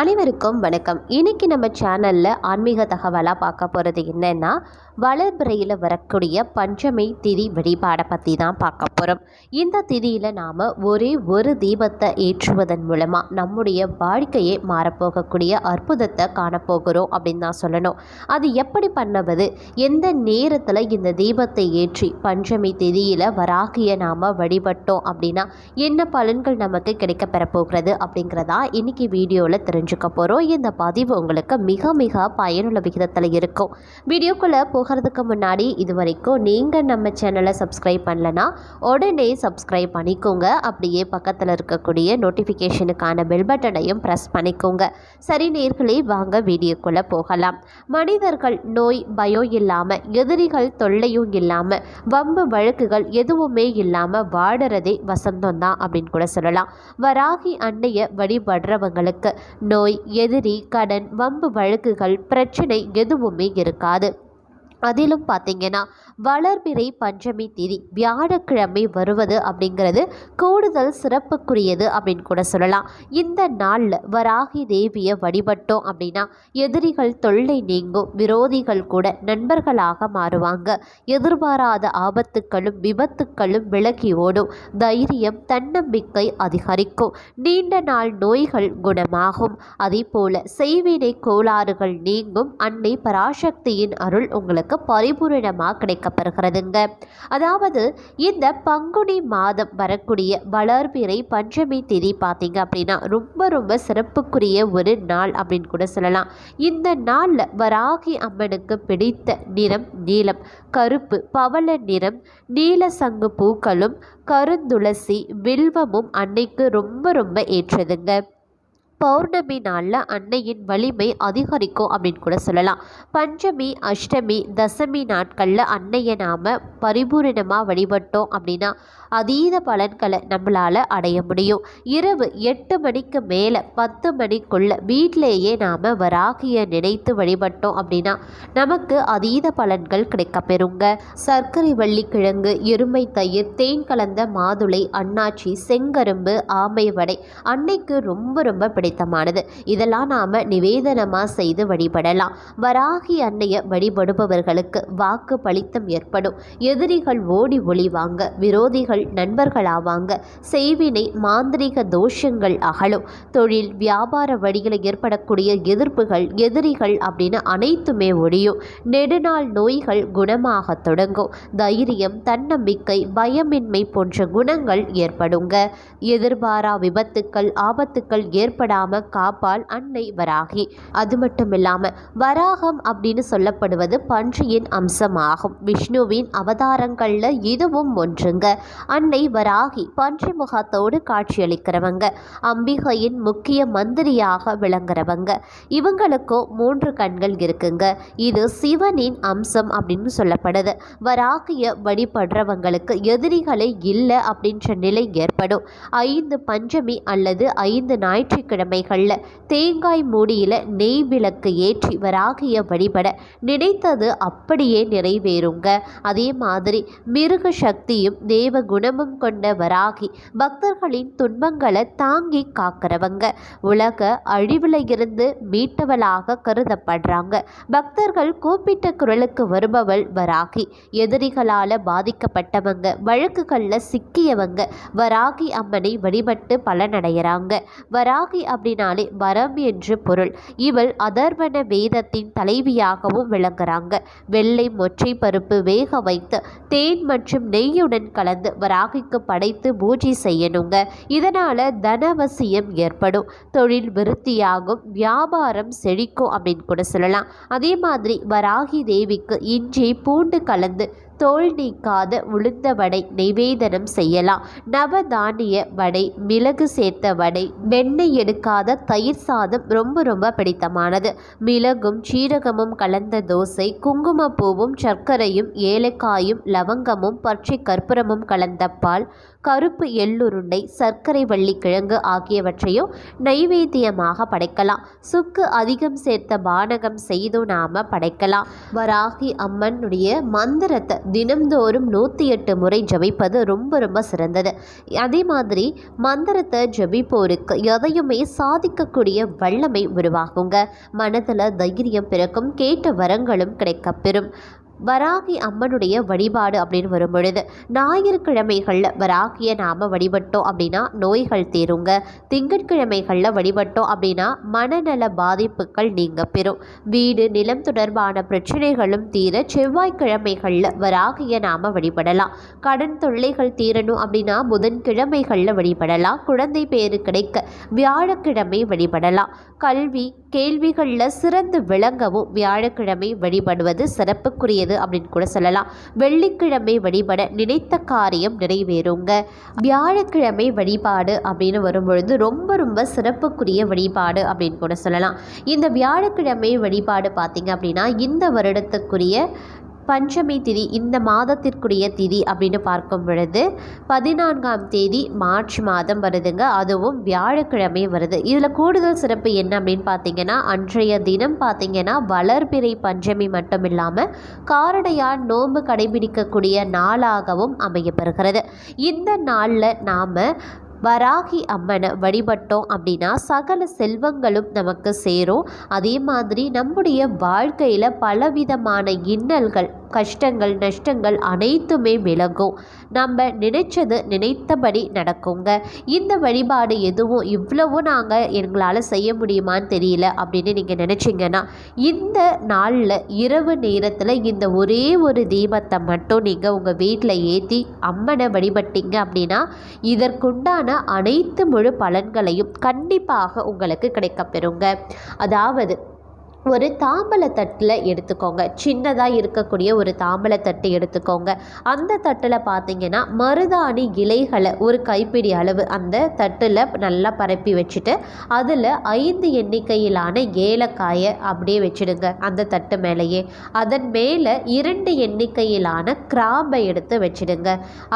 அனைவருக்கும் வணக்கம். இன்னைக்கு நம்ம சேனலில் ஆன்மீக தகவலாக பார்க்க போகிறது என்னென்னா வளர்பிறையில் வரக்கூடிய பஞ்சமி திதி வழிபாடை பற்றி தான் பார்க்க போகிறோம் இந்த திதியில் நாம் ஒரே ஒரு தீபத்தை ஏற்றுவதன் மூலமாக நம்முடைய வாழ்க்கையே மாறப்போகக்கூடிய அற்புதத்தை காணப்போகிறோம் அப்படின்னு தான் சொல்லணும். அது எப்படி பண்ணுவது? எந்த நேரத்தில் இந்த தீபத்தை ஏற்றி பஞ்சமி திதியில் வராகிய நாம் வழிபட்டோம் அப்படின்னா என்ன பலன்கள் நமக்கு கிடைக்கப்பெறப்போகிறது அப்படிங்கிறதா இன்னைக்கு வீடியோவில் தெரிஞ்சுக்க போகிறோம் இந்த பதிவு உங்களுக்கு மிக மிக பயனுள்ள விகிதத்தில் இருக்கும். வீடியோக்குள்ளே போகிறதுக்கு முன்னாடி இது வரைக்கும் நீங்கள் நம்ம சேனலை சப்ஸ்கிரைப் பண்ணலன்னா உடனே சப்ஸ்கிரைப் பண்ணிக்கோங்க. அப்படியே பக்கத்தில் இருக்கக்கூடிய நோட்டிஃபிகேஷனுக்கான பெல் பட்டனையும் ப்ரெஸ் பண்ணிக்கோங்க. சரி நேர்களே வாங்க வீடியோக்குள்ளே போகலாம். மனிதர்கள் நோய் பயம் இல்லாமல் எதிரிகள் தொல்லையும் இல்லாமல் வம்பு வழக்குகள் எதுவுமே இல்லாமல் வாடுறதே வசந்தம் தான் அப்படின்னு கூட சொல்லலாம். வராகி அன்னைய வழிபடுறவங்களுக்கு நோய் நோய் எதிரி கடன் வம்பு வழக்குகள் பிரச்சனை எதுவுமே இருக்காது. அதிலும் பார்த்தீங்கன்னா வளர்பிறை பஞ்சமி திதி வியாழக்கிழமை வருவது அப்படிங்கிறது கூடுதல் சிறப்புக்குரியது அப்படின்னு கூட சொல்லலாம். இந்த நாளில் வராகி தேவியை வழிபட்டோம் அப்படின்னா எதிரிகள் தொல்லை நீங்கும் விரோதிகள் கூட நண்பர்களாக மாறுவாங்க. எதிர்பாராத ஆபத்துக்களும் விபத்துக்களும் விலகி ஓடும். தைரியம் தன்னம்பிக்கை அதிகரிக்கும். நீண்ட நாள் நோய்கள் குணமாகும். அதே போல செய்வினை கோளாறுகள் நீங்கும். அன்னை பராசக்தியின் அருள் உங்களுக்கு பரிபூரணமாக கிடைக்கப்பெறுகிறதுங்க அதாவது இந்த பங்குனி மாதம் வரக்கூடிய வளர்பிறை பஞ்சமி திதி பார்த்தீங்க அப்படின்னா ரொம்ப ரொம்ப சிறப்புக்குரிய ஒரு நாள் அப்படின்னு கூட சொல்லலாம். இந்த நாளில் வராகி அம்மனுக்கு பிடித்த நிறம் நீலம். கருப்பு பவள நிறம் நீல சங்கு பூக்களும் கருந்துளசி வில்வமும் அன்னைக்கு ரொம்ப ரொம்ப ஏற்றதுங்க. பௌர்ணமி நாளில் அன்னையின் வலிமை அதிகரிக்கும் அப்படின்னு கூட சொல்லலாம். பஞ்சமி அஷ்டமி தசமி நாட்களில் அன்னையை நாம் பரிபூரணமாக வழிபட்டோம் அப்படின்னா அதீத பலன்களை நம்மளால் அடைய முடியும். இரவு எட்டு மணிக்கு மேலே பத்து மணிக்குள்ள வீட்டிலேயே நாம் வராகியை நினைத்து வழிபட்டோம் அப்படின்னா நமக்கு அதீத பலன்கள் கிடைக்கப்பெறுங்க. சர்க்கரை வள்ளிக்கிழங்கு எருமை தயிர் தேன் கலந்த மாதுளை அண்ணாச்சி செங்கரும்பு ஆமை வடை அன்னைக்கு ரொம்ப ரொம்ப பிடிக்கும். பிடித்தமானது. இதெல்லாம் நாம் நிவேதனமாக செய்து வழிபடலாம். வராகி அன்னையை வழிபடுபவர்களுக்கு வாக்கு பலித்தம் ஏற்படும். எதிரிகள் ஓடி ஒளிவாங்க. விரோதிகள் நண்பர்களாவாங்க. செய்வினை மாந்திரிக தோஷங்கள் அகலும். தொழில் வியாபார வழியில் ஏற்படக்கூடிய எதிர்ப்புகள் எதிரிகள் அப்படின்னு அனைத்துமே ஒழியும். நெடுநாள் நோய்கள் குணமாக தொடங்கும். தைரியம் தன்னம்பிக்கை பயமின்மை போன்ற குணங்கள் ஏற்படுங்க. எதிர்பாரா விபத்துக்கள் ஆபத்துக்கள் ஏற்பட இல்லாம காப்பால் அன்னை வராகி. அது மட்டும் இல்லாம வராகம் அப்படின்னு சொல்லப்படுவது பன்றியின் அம்சமாகும். விஷ்ணுவின் அவதாரங்கள்ல இதுவும் ஒன்றுங்க. அன்னை வராகி பன்றி முகத்தோடு காட்சியளிக்கிறவங்க. அம்பிகையின் முக்கிய மந்திரியாக விளங்குறவங்க. இவங்களுக்கும் மூன்று கண்கள் இருக்குங்க. இது சிவனின் அம்சம் அப்படின்னு சொல்லப்படுது. வராகிய வழிபடுறவங்களுக்கு எதிரிகளே இல்லை அப்படின்ற நிலை ஏற்படும். ஐந்து பஞ்சமி அல்லது ஐந்து ஞாயிற்றுக்கிழமை ஞாயிற்றுக்கிழமைகளில் தேங்காய் மூடியில் நெய் விளக்கு ஏற்றி வராகிய வழிபட நினைத்தது அப்படியே நிறைவேறுங்க. அதே மாதிரி மிருக சக்தியும் தேவ குணமும் கொண்ட வராகி பக்தர்களின் துன்பங்களை தாங்கி காக்கிறவங்க. உலக அழிவில் இருந்து மீட்டவளாக கருதப்படுறாங்க. பக்தர்கள் கூப்பிட்ட குரலுக்கு வருபவள் வராகி. எதிரிகளால் பாதிக்கப்பட்டவங்க வழக்குகளில் சிக்கியவங்க வராகி அம்மனை வழிபட்டு பலனடைகிறாங்க வராகி அப்படின்னாலே வரம் என்று பொருள். இவள் அதர்வன வேதத்தின் தலைவியாகவும் விளங்குறாங்க. வெள்ளை மொச்சை பருப்பு வேக வைத்து தேன் மற்றும் நெய்யுடன் கலந்து வராகிக்கு படைத்து பூஜை செய்யணுங்க. இதனால் தனவசியம் ஏற்படும். தொழில் விருத்தியாகும். வியாபாரம் செழிக்கும் அப்படின்னு கூட சொல்லலாம். அதே மாதிரி வராகி தேவிக்கு இஞ்சி பூண்டு கலந்து தோல் நீக்காத உளுந்த வடை நிவேதனம் செய்யலாம். நவதானிய வடை மிளகு சேர்த்த வடை வெண்ணெய் எடுக்காத தயிர் சாதம் ரொம்ப ரொம்ப பிடித்தமானது. மிளகும் சீரகமும் கலந்த தோசை குங்குமப்பூவும் சர்க்கரையும் ஏலக்காயும் லவங்கமும் பச்சை கற்பூரமும் கலந்த பால் கருப்பு எள்ளுருண்டை சர்க்கரை வள்ளிக்கிழங்கு ஆகியவற்றையும் நைவேத்தியமாக படைக்கலாம். சுக்கு அதிகம் சேர்த்த பானகம் செய்தும் நாம படைக்கலாம். வராகி அம்மனுடைய மந்திரத்தை தினம்தோறும் நூற்றி எட்டு முறை ஜபிப்பது ரொம்ப ரொம்ப சிறந்தது. அதே மாதிரி மந்திரத்தை ஜபிப்போருக்கு எதையுமே சாதிக்கக்கூடிய வல்லமை உருவாகுங்க. மனதில் தைரியம் பிறக்கும் கேட்ட வரங்களும் கிடைக்கப்பெறும். வராகி அம்மனுடைய வழிபாடு அப்படின்னு வரும் பொழுது ஞாயிற்றுக்கிழமைகளில் வராகியை நாம் வழிபட்டோம் அப்படின்னா நோய்கள் தீருங்க. திங்கட்கிழமைகளில் வழிபட்டோம் அப்படின்னா மனநல பாதிப்புகள் நீங்க பெறும். வீடு நிலம் தொடர்பான பிரச்சனைகளும் தீர செவ்வாய்க்கிழமைகளில் வராகியை நாம் வழிபடலாம். கடன் தொல்லைகள் தீரணும் அப்படின்னா புதன்கிழமைகளில் வழிபடலாம். குழந்தை பேரு கிடைக்க வியாழக்கிழமை வழிபடலாம். கல்வி கேள்விகளில் சிறந்து விளங்கவும் வியாழக்கிழமை வழிபடுவது சிறப்புக்குரிய சிறப்புக்குரியது அப்படின்னு கூட சொல்லலாம். வெள்ளிக்கிழமை வழிபட நினைத்த காரியம் நிறைவேறுங்க. வியாழக்கிழமை வழிபாடு அப்படின்னு வரும்பொழுது ரொம்ப ரொம்ப சிறப்புக்குரிய வழிபாடு அப்படின்னு கூட சொல்லலாம். இந்த வியாழக்கிழமை வழிபாடு பார்த்திங்க அப்படின்னா இந்த வருடத்துக்குரிய பஞ்சமி திதி இந்த மாதத்திற்குரிய திதி அப்படின்னு பார்க்கும் பொழுது பதினான்காம் தேதி மார்ச் மாதம் வருதுங்க. அதுவும் வியாழக்கிழமை வருது. இதில் கூடுதல் சிறப்பு என்ன அப்படின்னு பார்த்தீங்கன்னா அன்றைய தினம் பார்த்தீங்கன்னா வளர்பிறை பஞ்சமி மட்டும் இல்லாமல் காரடையார் நோன்பு கடைபிடிக்கக்கூடிய நாளாகவும் அமையப்பெறுகிறது இந்த நாளில் நாம் வராகி அம்மனை வழிபட்டோம் அப்படின்னா சகல செல்வங்களும் நமக்கு சேரும். அதே மாதிரி நம்முடைய வாழ்க்கையில் பலவிதமான இன்னல்கள் கஷ்டங்கள் நஷ்டங்கள் அனைத்துமே விலகும். நம்ம நினைச்சது நினைத்தபடி நடக்குங்க. இந்த வழிபாடு எதுவும் இவ்வளவும் நாங்கள் எங்களால் செய்ய முடியுமான்னு தெரியல அப்படின்னு நீங்கள் நினச்சிங்கன்னா இந்த நாளில் இரவு நேரத்தில் இந்த ஒரே ஒரு தீபத்தை மட்டும் நீங்கள் உங்கள் வீட்டில் ஏற்றி அம்மனை வழிபட்டீங்க அப்படின்னா இதற்குண்டான அனைத்து முழு பலன்களையும் கண்டிப்பாக உங்களுக்கு கிடைக்கப்பெறுங்க. அதாவது ஒரு தாம்பலத்தட்டில் எடுத்துக்கோங்க. சின்னதாக இருக்கக்கூடிய ஒரு தாம்பலத்தட்டு எடுத்துக்கோங்க. அந்த தட்டில் பார்த்தீங்கன்னா மருதாணி இலைகளை ஒரு கைப்பிடி அளவு அந்த தட்டில் நல்லா பரப்பி வச்சுட்டு அதில் ஐந்து எண்ணிக்கையிலான ஏலக்காயை அப்படியே வச்சுடுங்க அந்த தட்டு மேலேயே. அதன் மேலே இரண்டு எண்ணிக்கையிலான கிராம்பை எடுத்து வச்சுடுங்க.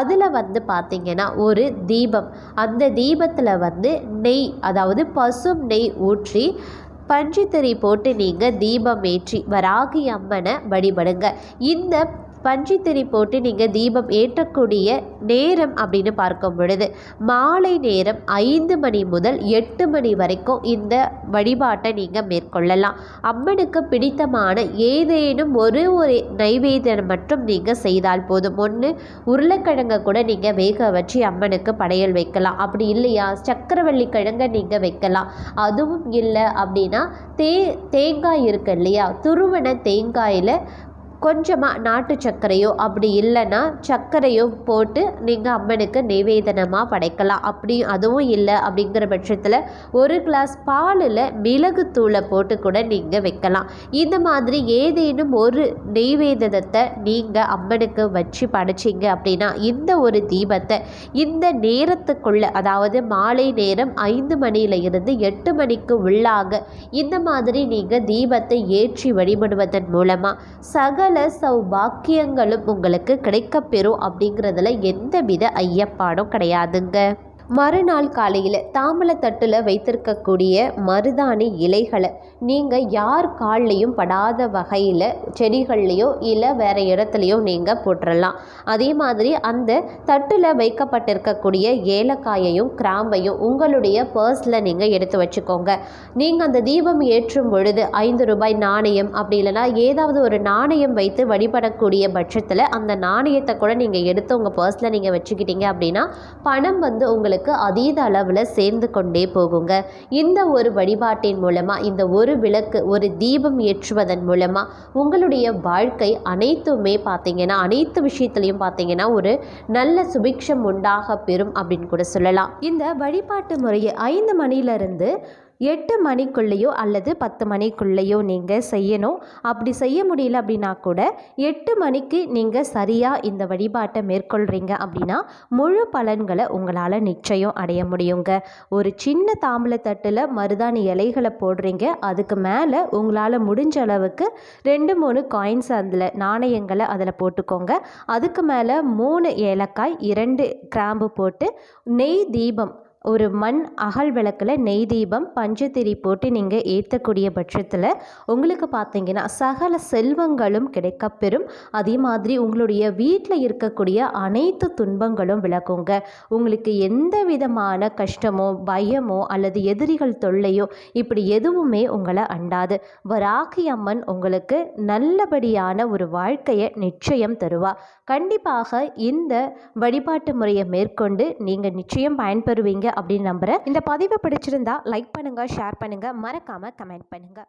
அதில் வந்து பார்த்தீங்கன்னா ஒரு தீபம். அந்த தீபத்தில் வந்து நெய் அதாவது பசும் நெய் ஊற்றி பஞ்சுத்திரி போட்டு நீங்கள் தீபம் ஏற்றி வராகி அம்மனை வழிபடுங்க. இந்த பஞ்சித்திரி போட்டு நீங்கள் தீபம் ஏற்றக்கூடிய நேரம் அப்படின்னு பார்க்கும் பொழுது மாலை நேரம் ஐந்து மணி முதல் எட்டு மணி வரைக்கும் இந்த வழிபாட்டை நீங்கள் மேற்கொள்ளலாம். அம்மனுக்கு பிடித்தமான ஏதேனும் ஒரு ஒரு நைவேத்தியம் மட்டும் நீங்கள் செய்தால் போதும். ஒன்று உருளைக்கிழங்கை கூட நீங்கள் வேக வச்சு அம்மனுக்கு படையல் வைக்கலாம். அப்படி இல்லையா? சக்கரவள்ளி கிழங்கை நீங்கள் வைக்கலாம். அதுவும் இல்லை அப்படின்னா தே தேங்காய் இருக்கு இல்லையா? துருவன தேங்காயில் கொஞ்சமாக நாட்டு சர்க்கரையோ அப்படி இல்லைன்னா சர்க்கரையோ போட்டு நீங்கள் அம்மனுக்கு நிவேதனமாக படைக்கலாம். அப்படி அதுவும் இல்லை அப்படிங்கிற பட்சத்தில் ஒரு கிளாஸ் பாலில் மிளகுத்தூளை போட்டு கூட நீங்கள் வைக்கலாம். இந்த மாதிரி ஏதேனும் ஒரு நெய்வேதனத்தை நீங்கள் அம்மனுக்கு வச்சு படைச்சிங்க அப்படின்னா இந்த ஒரு தீபத்தை இந்த நேரத்துக்குள்ள அதாவது மாலை நேரம் ஐந்து மணியில இருந்து எட்டு மணிக்கு உள்ளாக இந்த மாதிரி நீங்கள் தீபத்தை ஏற்றி வழிபடுவதன் மூலமாக சகல சௌபாக்கியங்களும் உங்களுக்கு கிடைக்கப்பெறும் அப்படிங்கிறதுல எந்தவித ஐயப்பாடும் கிடையாதுங்க. மறுநாள் காலையில் தாம்பலத்தட்டில் வைத்திருக்கக்கூடிய மருதாணி இலைகளை நீங்கள் யார் கால்லையும் படாத வகையில் செடிகள்லையோ இல்லை வேறு இடத்துலையோ நீங்கள் போட்டுடலாம் அதே மாதிரி அந்த தட்டில் வைக்கப்பட்டிருக்கக்கூடிய ஏலக்காயையும் கிராம்பையும் உங்களுடைய பர்ஸில் நீங்கள் எடுத்து வச்சுக்கோங்க. நீங்கள் அந்த தீபம் ஏற்றும் பொழுது ஐந்து ரூபாய் நாணயம் அப்படி இல்லைன்னா ஏதாவது ஒரு நாணயம் வைத்து வழிபடக்கூடிய பட்சத்தில் அந்த நாணயத்தை கூட நீங்கள் எடுத்து உங்கள் பர்ஸில் நீங்கள் வச்சுக்கிட்டீங்க அப்படின்னா பணம் வந்து உங்களுக்கு அதீத அளவில் சேர்ந்து கொண்டே போகுங்க. இந்த ஒரு வழிபாட்டின் மூலமாக இந்த ஒரு விளக்கு ஒரு தீபம் ஏற்றுவதன் மூலமாக உங்களுடைய வாழ்க்கை அனைத்துமே பார்த்தீங்கன்னா அனைத்து விஷயத்துலையும் பார்த்தீங்கன்னா ஒரு நல்ல சுபிக்ஷம் உண்டாக பெறும் அப்படின்னு கூட சொல்லலாம். இந்த வழிபாட்டு முறையை ஐந்து மணியிலிருந்து எட்டு மணிக்குள்ளேயோ அல்லது பத்து மணிக்குள்ளேயோ நீங்கள் செய்யணும். அப்படி செய்ய முடியல அப்படின்னா கூட எட்டு மணிக்கு நீங்கள் சரியாக இந்த வழிபாட்டை மேற்கொள்கிறீங்க அப்படின்னா முழு பலன்களை உங்களால் நிச்சயம் அடைய முடியுங்க. ஒரு சின்ன தாம்பலத்தட்டில் மருதாணி இலைகளை போடுறீங்க. அதுக்கு மேலே உங்களால் முடிஞ்ச அளவுக்கு ரெண்டு மூணு காயின்ஸ் அதில் நாணயங்களை அதில் போட்டுக்கோங்க. அதுக்கு மேலே மூணு ஏலக்காய் இரண்டு கிராம்பு போட்டு நெய் தீபம் ஒரு மண் அகல் விளக்கில் நெய் தீபம் பஞ்சத்திரி போட்டு நீங்கள் ஏற்றக்கூடிய பட்சத்தில் உங்களுக்கு பார்த்தீங்கன்னா சகல செல்வங்களும் கிடைக்கப்பெறும். அதே மாதிரி உங்களுடைய வீட்டில் இருக்கக்கூடிய அனைத்து துன்பங்களும் விளக்குங்க உங்களுக்கு எந்த விதமான கஷ்டமோ பயமோ அல்லது எதிரிகள் தொல்லையோ இப்படி எதுவுமே உங்களை அண்டாது. வராகி அம்மன் உங்களுக்கு நல்லபடியான ஒரு வாழ்க்கையை நிச்சயம் தருவா. கண்டிப்பாக இந்த வழிபாட்டு முறையை மேற்கொண்டு நீங்கள் நிச்சயம் பயன்பெறுவீங்க. அப்படின்னு நம்புகிறேன் இந்த பதிவை பிடிச்சிருந்தா லைக் பண்ணுங்கள் ஷேர் பண்ணுங்கள் மறக்காமல் கமெண்ட் பண்ணுங்கள்